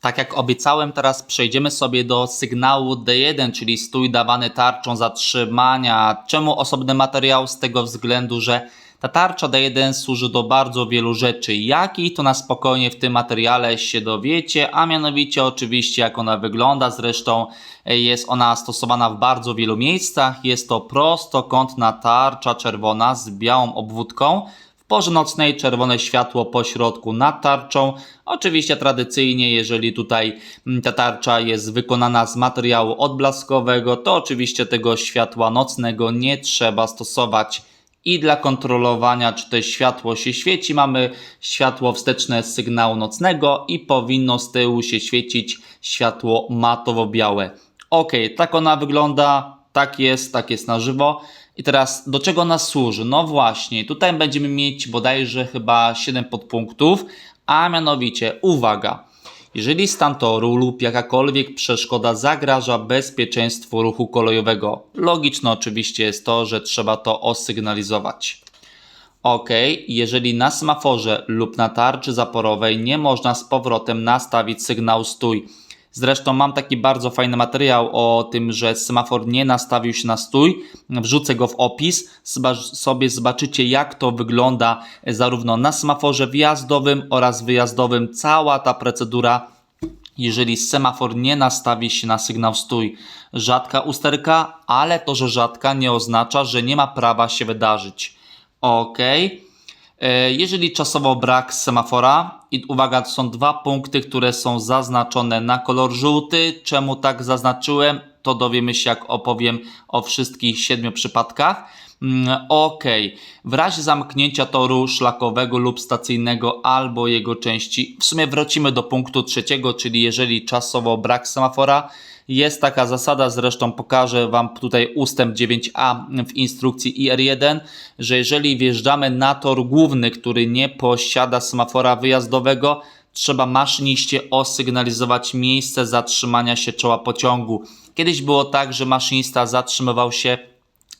Tak jak obiecałem, teraz przejdziemy sobie do sygnału D1, czyli stój dawany tarczą zatrzymania. Czemu osobny materiał? Z tego względu, że ta tarcza D1 służy do bardzo wielu rzeczy. Jaki to na spokojnie w tym materiale się dowiecie, a mianowicie oczywiście jak ona wygląda. Zresztą e, jest ona stosowana w bardzo wielu miejscach. Jest to prostokątna tarcza czerwona z białą obwódką. Porze nocnej czerwone światło po środku nad tarczą. Oczywiście tradycyjnie, jeżeli tutaj mm, ta tarcza jest wykonana z materiału odblaskowego, to oczywiście tego światła nocnego nie trzeba stosować. I dla kontrolowania, czy to światło się świeci, mamy światło wsteczne z sygnału nocnego i powinno z tyłu się świecić światło matowo-białe. Ok, tak ona wygląda, tak jest, tak jest na żywo. I teraz do czego ona służy? No właśnie, tutaj będziemy mieć bodajże chyba 7 podpunktów, a mianowicie, uwaga, jeżeli stan toru lub jakakolwiek przeszkoda zagraża bezpieczeństwu ruchu kolejowego, logiczne oczywiście jest to, że trzeba to osygnalizować. OK, jeżeli na semaforze lub na tarczy zaporowej nie można z powrotem nastawić sygnał stój. Zresztą mam taki bardzo fajny materiał o tym, że semafor nie nastawił się na stój. Wrzucę go w opis. Sobie zobaczycie, jak to wygląda zarówno na semaforze wjazdowym oraz wyjazdowym. Cała ta procedura jeżeli semafor nie nastawi się na sygnał stój. Rzadka usterka, ale to, że rzadka nie oznacza, że nie ma prawa się wydarzyć. Ok. E, Jeżeli czasowo brak semafora, i uwaga, są dwa punkty, które są zaznaczone na kolor żółty. Czemu tak zaznaczyłem? To dowiemy się, jak opowiem o wszystkich siedmiu przypadkach. Mm, Ok. W razie zamknięcia toru szlakowego lub stacyjnego albo jego części, w sumie wrócimy do punktu trzeciego, czyli jeżeli czasowo brak semafora, jest taka zasada, zresztą pokażę Wam tutaj ustęp 9a w instrukcji IR1, że jeżeli wjeżdżamy na tor główny, który nie posiada semafora wyjazdowego, trzeba maszyniście osygnalizować miejsce zatrzymania się czoła pociągu. Kiedyś było tak, że maszynista zatrzymywał się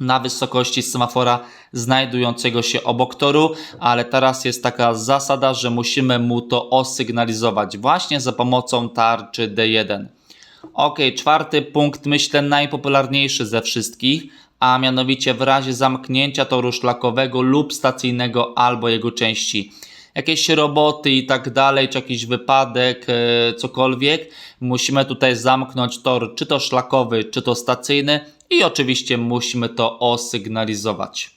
na wysokości semafora znajdującego się obok toru, ale teraz jest taka zasada, że musimy mu to osygnalizować właśnie za pomocą tarczy D1. Ok, czwarty punkt, myślę najpopularniejszy ze wszystkich, a mianowicie w razie zamknięcia toru szlakowego lub stacyjnego albo jego części. Jakieś roboty i tak dalej, czy jakiś wypadek, e, cokolwiek, musimy tutaj zamknąć tor, czy to szlakowy, czy to stacyjny i oczywiście musimy to osygnalizować.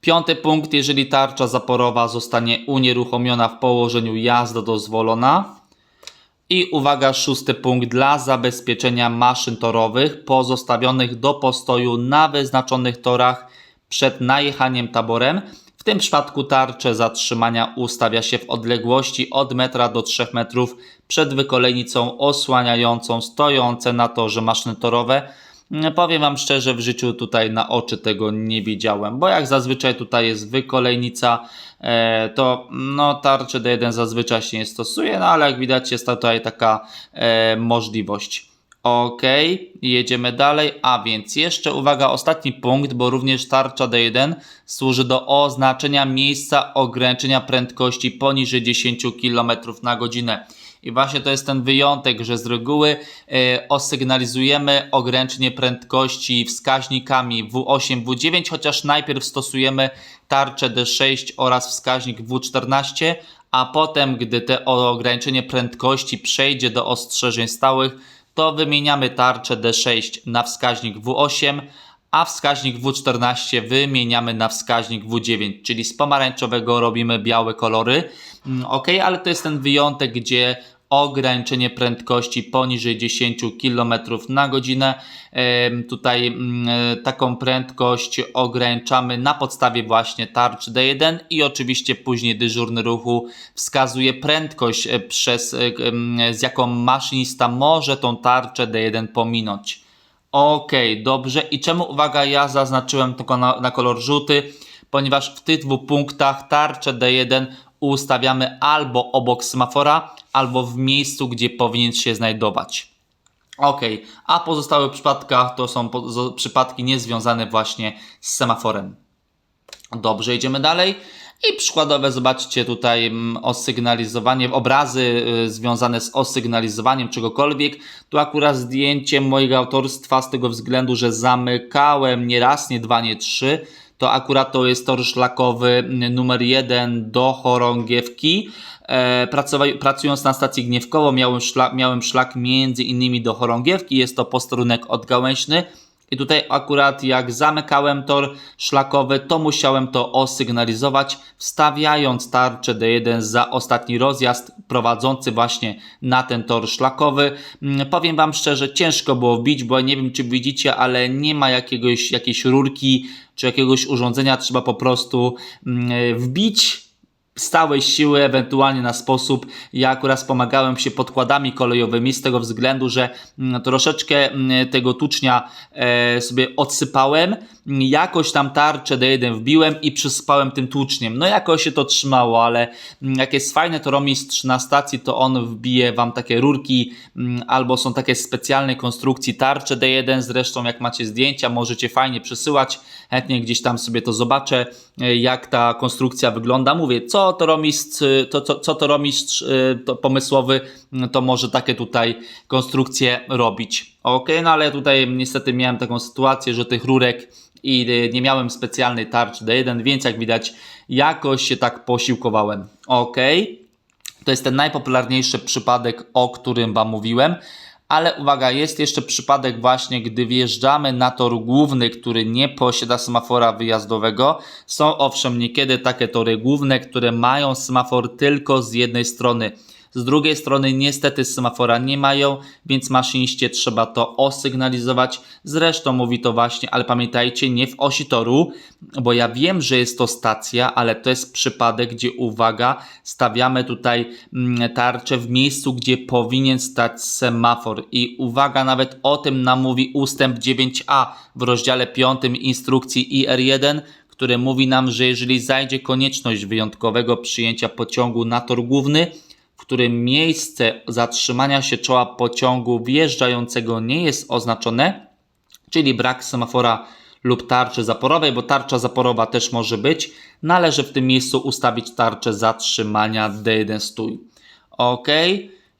Piąty punkt, jeżeli tarcza zaporowa zostanie unieruchomiona w położeniu jazda dozwolona. I uwaga, szósty punkt dla zabezpieczenia maszyn torowych pozostawionych do postoju na wyznaczonych torach przed najechaniem taborem. Tym przypadku tarczę zatrzymania ustawia się w odległości od metra do 3 metrów przed wykolejnicą osłaniającą stojące na torze maszyny torowe. Mm, Powiem Wam szczerze, w życiu tutaj na oczy tego nie widziałem, bo jak zazwyczaj tutaj jest wykolejnica, e, to no tarczy D1 zazwyczaj się nie stosuje, no ale jak widać jest tutaj taka e, możliwość. Ok, jedziemy dalej, a więc jeszcze uwaga, ostatni punkt, bo również tarcza D1 służy do oznaczenia miejsca ograniczenia prędkości poniżej 10 km na godzinę. I właśnie to jest ten wyjątek, że z reguły e, osygnalizujemy ograniczenie prędkości wskaźnikami W8, W9, chociaż najpierw stosujemy tarczę D6 oraz wskaźnik W14, a potem, gdy te ograniczenie prędkości przejdzie do ostrzeżeń stałych, to wymieniamy tarczę D6 na wskaźnik W8, a wskaźnik W14 wymieniamy na wskaźnik W9, czyli z pomarańczowego robimy białe kolory. Mm, Ok, ale to jest ten wyjątek, gdzie ograniczenie prędkości poniżej 10 km na godzinę. Tutaj mm, e, taką prędkość ograniczamy na podstawie właśnie tarcz D1 i oczywiście później dyżurny ruchu wskazuje prędkość, e, przez, e, z jaką maszynista może tą tarczę D1 pominąć. Ok, dobrze. I czemu, uwaga, ja zaznaczyłem tylko na, na kolor żółty? Ponieważ w tych dwóch punktach tarczę D1 ustawiamy albo obok semafora, albo w miejscu, gdzie powinien się znajdować. Ok, a pozostałe przypadkach to są przypadki niezwiązane właśnie z semaforem. Dobrze, idziemy dalej. I przykładowe, zobaczcie tutaj mm, osygnalizowanie, obrazy y, związane z osygnalizowaniem czegokolwiek. Tu akurat zdjęcie mojego autorstwa z tego względu, że zamykałem nie raz, nie dwa, nie trzy. To akurat to jest tor szlakowy mm, numer jeden do Chorągiewki. E, pracując na stacji Gniewkowo miałem, szlak, miałem szlak między innymi do Chorągiewki. Jest to posterunek odgałęźny. I tutaj akurat jak zamykałem tor szlakowy, to musiałem to osygnalizować, wstawiając tarczę D1 za ostatni rozjazd prowadzący właśnie na ten tor szlakowy. Mm, Powiem Wam szczerze, ciężko było wbić, bo nie wiem czy widzicie, ale nie ma jakiegoś, jakiejś rurki czy jakiegoś urządzenia, trzeba po prostu mm, wbić stałej siły, ewentualnie na sposób. Ja akurat pomagałem się podkładami kolejowymi z tego względu, że mm, troszeczkę mm, tego tucznia e, sobie odsypałem, jakoś tam tarczę D1 wbiłem i przysypałem tym tłuczniem. No jakoś się to trzymało, ale mm, jak jest fajne to romistrz na stacji, to on wbije Wam takie rurki albo są takie specjalnej konstrukcji tarcze D1, zresztą jak macie zdjęcia możecie fajnie przesyłać, chętnie gdzieś tam sobie to zobaczę, e, jak ta konstrukcja wygląda. Mówię, co to romistrz, to, co, co to romistrz e, to pomysłowy, mm, to może takie tutaj konstrukcje robić. Ok, no ale tutaj niestety miałem taką sytuację, że tych rurek i y, nie miałem specjalnej tarczy D1, więc jak widać jakoś się tak posiłkowałem. Ok, to jest ten najpopularniejszy przypadek, o którym Wam mówiłem. Ale uwaga, jest jeszcze przypadek właśnie, gdy wjeżdżamy na tor główny, który nie posiada semafora wyjazdowego. Są owszem niekiedy takie tory główne, które mają semafor tylko z jednej strony. Z drugiej strony niestety semafora nie mają, więc maszyniście trzeba to osygnalizować. Zresztą mówi to właśnie, ale pamiętajcie, nie w osi toru, bo ja wiem, że jest to stacja, ale to jest przypadek, gdzie uwaga, stawiamy tutaj mm, tarczę w miejscu, gdzie powinien stać semafor. I uwaga, nawet o tym nam mówi ustęp 9a w rozdziale 5 instrukcji IR1, który mówi nam, że jeżeli zajdzie konieczność wyjątkowego przyjęcia pociągu na tor główny, w którym miejsce zatrzymania się czoła pociągu wjeżdżającego nie jest oznaczone, czyli brak semafora lub tarczy zaporowej, bo tarcza zaporowa też może być, należy w tym miejscu ustawić tarczę zatrzymania D1 stój. Ok,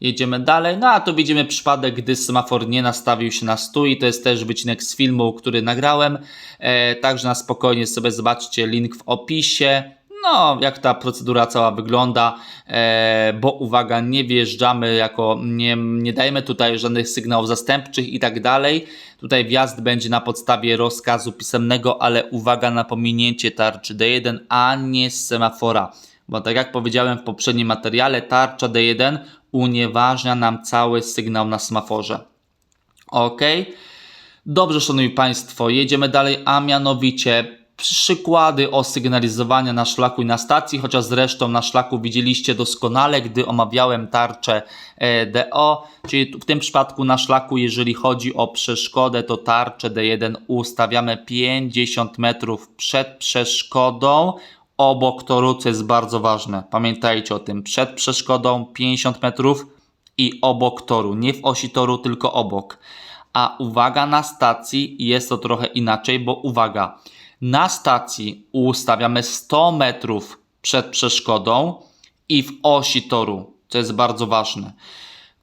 jedziemy dalej. No a tu widzimy przypadek, gdy semafor nie nastawił się na stój. To jest też wycinek z filmu, który nagrałem. E, także na spokojnie sobie zobaczcie link w opisie no, jak ta procedura cała wygląda, e, bo uwaga, nie wjeżdżamy jako, nie, nie dajemy tutaj żadnych sygnałów zastępczych i tak dalej. Tutaj wjazd będzie na podstawie rozkazu pisemnego, ale uwaga na pominięcie tarczy D1, a nie z semafora. Bo tak jak powiedziałem w poprzednim materiale, tarcza D1 unieważnia nam cały sygnał na semaforze. Ok. Dobrze, szanowni Państwo, jedziemy dalej, a mianowicie przykłady osygnalizowania na szlaku i na stacji, chociaż zresztą na szlaku widzieliście doskonale, gdy omawiałem tarczę e, DO, czyli w tym przypadku na szlaku, jeżeli chodzi o przeszkodę, to tarczę D1 ustawiamy 50 metrów przed przeszkodą, obok toru, co jest bardzo ważne. Pamiętajcie o tym, przed przeszkodą 50 metrów i obok toru, nie w osi toru, tylko obok. A uwaga, na stacji jest to trochę inaczej, bo uwaga, na stacji ustawiamy 100 metrów przed przeszkodą i w osi toru, co jest bardzo ważne.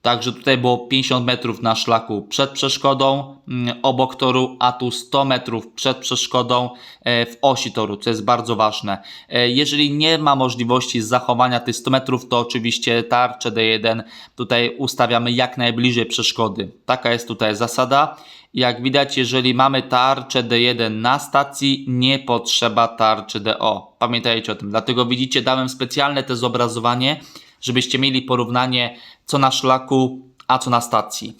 Także tutaj było 50 metrów na szlaku przed przeszkodą, mm, obok toru, a tu 100 metrów przed przeszkodą e, w osi toru, co jest bardzo ważne. E, jeżeli nie ma możliwości zachowania tych 100 metrów, to oczywiście tarczę D1 tutaj ustawiamy jak najbliżej przeszkody. Taka jest tutaj zasada. Jak widać, jeżeli mamy tarczę D1 na stacji, nie potrzeba tarczy DO. Pamiętajcie o tym. Dlatego widzicie, dałem specjalne te zobrazowanie, żebyście mieli porównanie co na szlaku, a co na stacji.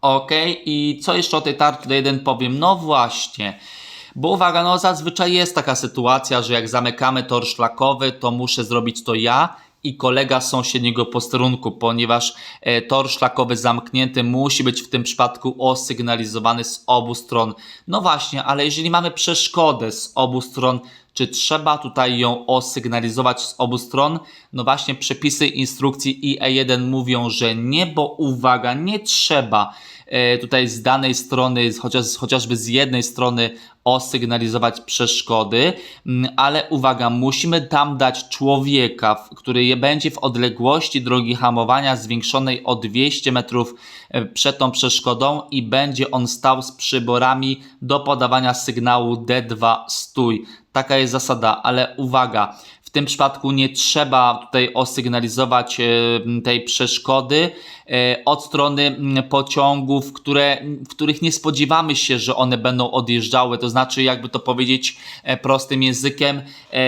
Ok, i co jeszcze o tej tarczy D1 powiem? No właśnie. Bo uwaga, no zazwyczaj jest taka sytuacja, że jak zamykamy tor szlakowy, to muszę zrobić to ja i kolega z sąsiedniego posterunku, ponieważ e, tor szlakowy zamknięty musi być w tym przypadku osygnalizowany z obu stron. No właśnie, ale jeżeli mamy przeszkodę z obu stron, czy trzeba tutaj ją osygnalizować z obu stron? No właśnie, przepisy instrukcji IE1 mówią, że nie, bo uwaga, nie trzeba e, tutaj z danej strony, chociaż, chociażby z jednej strony osygnalizować przeszkody, Mm, ale uwaga, musimy tam dać człowieka, który będzie w odległości drogi hamowania zwiększonej o 200 metrów e, przed tą przeszkodą i będzie on stał z przyborami do podawania sygnału D2 stój. Taka jest zasada, ale uwaga, w tym przypadku nie trzeba tutaj osygnalizować e, tej przeszkody e, od strony pociągów, które, w których nie spodziewamy się, że one będą odjeżdżały. To znaczy, jakby to powiedzieć e, prostym językiem,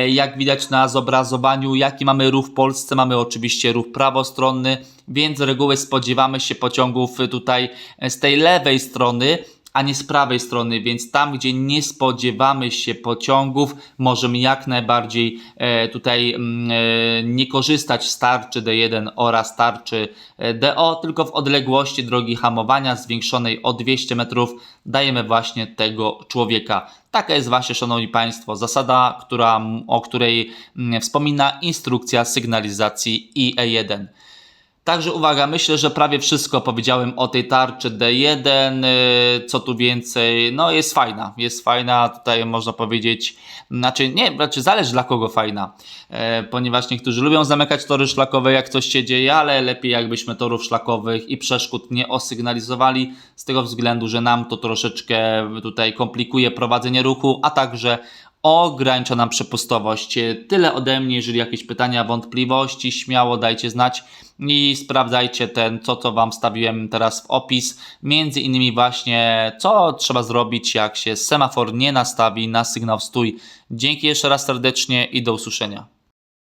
jak widać na zobrazowaniu, jaki mamy ruch w Polsce, mamy oczywiście ruch prawostronny, więc z reguły spodziewamy się pociągów tutaj z tej lewej strony, a nie z prawej strony, więc tam, gdzie nie spodziewamy się pociągów, możemy jak najbardziej e, tutaj mm, e, nie korzystać z tarczy D1 oraz tarczy e, DO, tylko w odległości drogi hamowania zwiększonej o 200 metrów dajemy właśnie tego człowieka. Taka jest właśnie, szanowni państwo, zasada, która, o której mm, wspomina instrukcja sygnalizacji IE1. Także uwaga, myślę, że prawie wszystko powiedziałem o tej tarczy D1. y, Co tu więcej? No, jest fajna. Jest fajna, tutaj można powiedzieć. Znaczy, nie, znaczy zależy dla kogo fajna. E, ponieważ niektórzy lubią zamykać tory szlakowe, jak coś się dzieje, ale lepiej jakbyśmy torów szlakowych i przeszkód nie osygnalizowali, z tego względu, że nam to troszeczkę tutaj komplikuje prowadzenie ruchu, a także ogranicza nam przepustowość. Tyle ode mnie, jeżeli jakieś pytania, wątpliwości, śmiało dajcie znać i sprawdzajcie ten, co co Wam wstawiłem teraz w opis. Między innymi właśnie, co trzeba zrobić, jak się semafor nie nastawi na sygnał stój. Dzięki jeszcze raz serdecznie i do usłyszenia.